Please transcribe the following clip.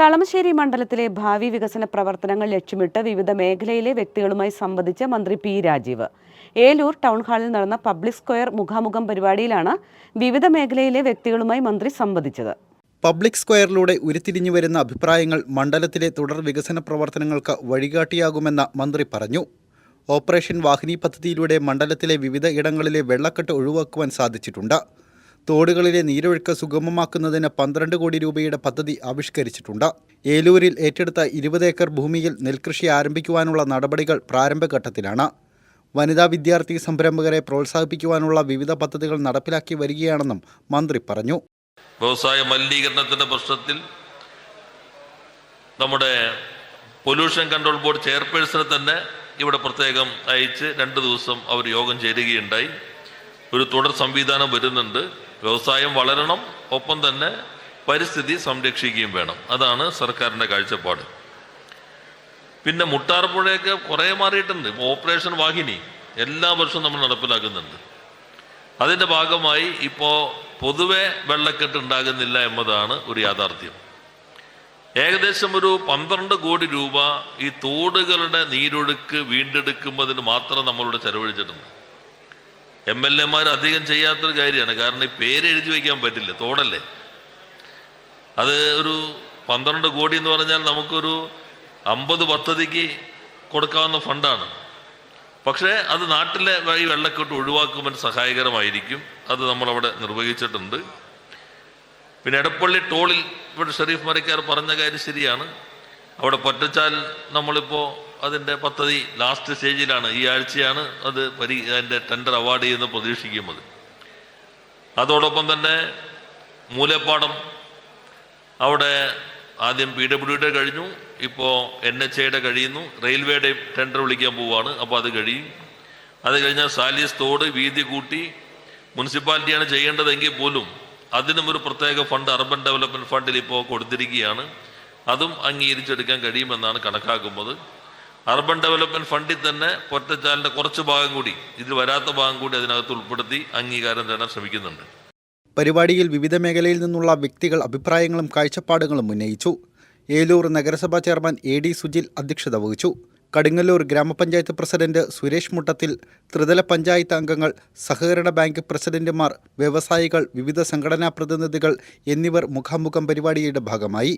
കളമശ്ശേരി മണ്ഡലത്തിലെ ഭാവി വികസന പ്രവർത്തനങ്ങൾ ലക്ഷ്യമിട്ട് വിവിധ മേഖലയിലെ വ്യക്തികളുമായി സംവദിച്ച മന്ത്രി പി രാജീവ്. ഏലൂർ ടൗൺ ഹാളിൽ നടന്ന പബ്ലിക് സ്ക്വയർ മുഖാമുഖം പരിപാടിയിലാണ് വിവിധ മേഖലയിലെ വ്യക്തികളുമായി മന്ത്രി സംവദിച്ചത്. പബ്ലിക് സ്ക്വയറിലൂടെ ഉരുത്തിരിഞ്ഞു വരുന്ന അഭിപ്രായങ്ങൾ മണ്ഡലത്തിലെ തുടർ വികസന പ്രവർത്തനങ്ങൾക്ക് വഴികാട്ടിയാകുമെന്ന് മന്ത്രി പറഞ്ഞു. ഓപ്പറേഷൻ വാഹിനി പദ്ധതിയിലൂടെ മണ്ഡലത്തിലെ വിവിധ ഇടങ്ങളിലെ വെള്ളക്കെട്ട് ഒഴിവാക്കുവാൻ സാധിച്ചിട്ടുണ്ട്. തോടുകളിലെ നീരൊഴുക്ക് സുഗമമാക്കുന്നതിന് പന്ത്രണ്ട് കോടി രൂപയുടെ പദ്ധതി ആവിഷ്കരിച്ചിട്ടുണ്ട്. ഏലൂരിൽ ഏറ്റെടുത്ത ഇരുപത് ഏക്കർ ഭൂമിയിൽ നെൽകൃഷി ആരംഭിക്കുവാനുള്ള നടപടികൾ പ്രാരംഭഘട്ടത്തിലാണ്. വനിതാ വിദ്യാർത്ഥി സംരംഭകരെ പ്രോത്സാഹിപ്പിക്കുവാനുള്ള വിവിധ പദ്ധതികൾ നടപ്പിലാക്കി വരികയാണെന്നും മന്ത്രി പറഞ്ഞു. വ്യവസായ മലിനീകരണത്തിന്റെ പ്രശ്നത്തിൽ നമ്മുടെ പൊല്യൂഷൻ കൺട്രോൾ ബോർഡ് ചെയർപേഴ്സണെ തന്നെ ഇവിടെ പ്രത്യേകം അയച്ച് രണ്ട് ദിവസം അവർ യോഗം ചേരുകയുണ്ടായി. ഒരു തുടർ സംവിധാനം വരുന്നുണ്ട്. വ്യവസായം വളരണം ഒപ്പം തന്നെ പരിസ്ഥിതി സംരക്ഷിക്കുകയും വേണം. അതാണ് സർക്കാരിന്റെ കാഴ്ചപ്പാട്. പിന്നെ മുട്ടാർപ്പുഴയൊക്കെ കുറേ മാറിയിട്ടുണ്ട്. ഓപ്പറേഷൻ വാഹിനി എല്ലാ വർഷവും നമ്മൾ നടപ്പിലാക്കുന്നുണ്ട്. അതിന്റെ ഭാഗമായി ഇപ്പോൾ പൊതുവെ വെള്ളക്കെട്ട് ഉണ്ടാകുന്നില്ല എന്നതാണ് ഒരു യാഥാർത്ഥ്യം. ഏകദേശം ഒരു പന്ത്രണ്ട് കോടി രൂപ ഈ തോടുകളുടെ നീരൊഴുക്ക് വീണ്ടെടുക്കുന്നതിന് മാത്രം നമ്മളിവിടെ ചെലവഴിച്ചിട്ടുണ്ട്. എം എൽ എമാർ അധികം ചെയ്യാത്തൊരു കാര്യമാണ്. കാരണം ഈ പേര് എഴുതി വയ്ക്കാൻ പറ്റില്ല. തോടല്ലേ? അത് ഒരു പന്ത്രണ്ട് കോടി എന്ന് പറഞ്ഞാൽ നമുക്കൊരു അമ്പത് പദ്ധതിക്ക് കൊടുക്കാവുന്ന ഫണ്ടാണ്. പക്ഷേ അത് നാട്ടിലെ ഈ വെള്ളക്കെട്ട് ഒഴിവാക്കുമ്പോൾ സഹായകരമായിരിക്കും. അത് നമ്മളവിടെ നിർവഹിച്ചിട്ടുണ്ട്. പിന്നെ എടപ്പള്ളി ടോളിൽ ഇവിടെ ഷെരീഫ് മരക്കാർ പറഞ്ഞ കാര്യം ശരിയാണ്. അവിടെ പൊറ്റച്ചാൽ നമ്മളിപ്പോൾ അതിന്റെ പദ്ധതി ലാസ്റ്റ് സ്റ്റേജിലാണ് ഈ ആഴ്ചയാണ് അത് പരി അതിന്റെ ടെൻഡർ അവാർഡ് ചെയ്യുന്ന പ്രതീക്ഷിക്കുന്നത്. അതോടൊപ്പം തന്നെ മൂലപ്പാടം അവിടെ ആദ്യം പി ഡബ്ല്യുഡിയുടെ കഴിഞ്ഞു. ഇപ്പോൾ എൻ എച്ച് ഐയുടെ കഴിയുന്നു. റെയിൽവേയുടെ ടെൻഡർ വിളിക്കാൻ പോവുകയാണ് അപ്പോൾ അത് കഴിയും. അത് കഴിഞ്ഞാൽ സാലിസ് തോട് വീതി കൂട്ടി മുനിസിപ്പാലിറ്റിയാണ് ചെയ്യേണ്ടതെങ്കിൽ പോലും അതിനും ഒരു പ്രത്യേക ഫണ്ട് അർബൻ ഡെവലപ്മെന്റ് ഫണ്ടിൽ ഇപ്പോൾ കൊടുത്തിരിക്കുകയാണ്. അതും അംഗീകരിച്ചെടുക്കാൻ കഴിയുമെന്നാണ് കണക്കാക്കുന്നത്. അർബൻ ഡെവലപ്മെന്റ് ഫണ്ടിൽ തന്നെ പൊറ്റച്ചാലിന്റെ കുറച്ച് ഭാഗം കൂടി ഇതിൽ വരാത്ത ഭാഗം കൂടി അതിനകത്ത് ഉൾപ്പെടുത്തി അംഗീകാരം തരാൻ ശ്രമിക്കുന്നുണ്ട്. പരിപാടിയിൽ വിവിധ മേഖലയിൽ നിന്നുള്ള വ്യക്തികൾ അഭിപ്രായങ്ങളും കാഴ്ചപ്പാടുകളും ഉന്നയിച്ചു. ഏലൂർ നഗരസഭാ ചെയർമാൻ എ ഡി സുജിൽ അധ്യക്ഷത വഹിച്ചു. കടുങ്ങല്ലൂർ ഗ്രാമപഞ്ചായത്ത് പ്രസിഡന്റ് സുരേഷ് മുട്ടത്തിൽ ത്രിതല പഞ്ചായത്ത് അംഗങ്ങൾ സഹകരണ ബാങ്ക് പ്രസിഡന്റുമാർ വ്യവസായികൾ വിവിധ സംഘടനാ പ്രതിനിധികൾ എന്നിവർ മുഖാമുഖം പരിപാടിയുടെ ഭാഗമായി.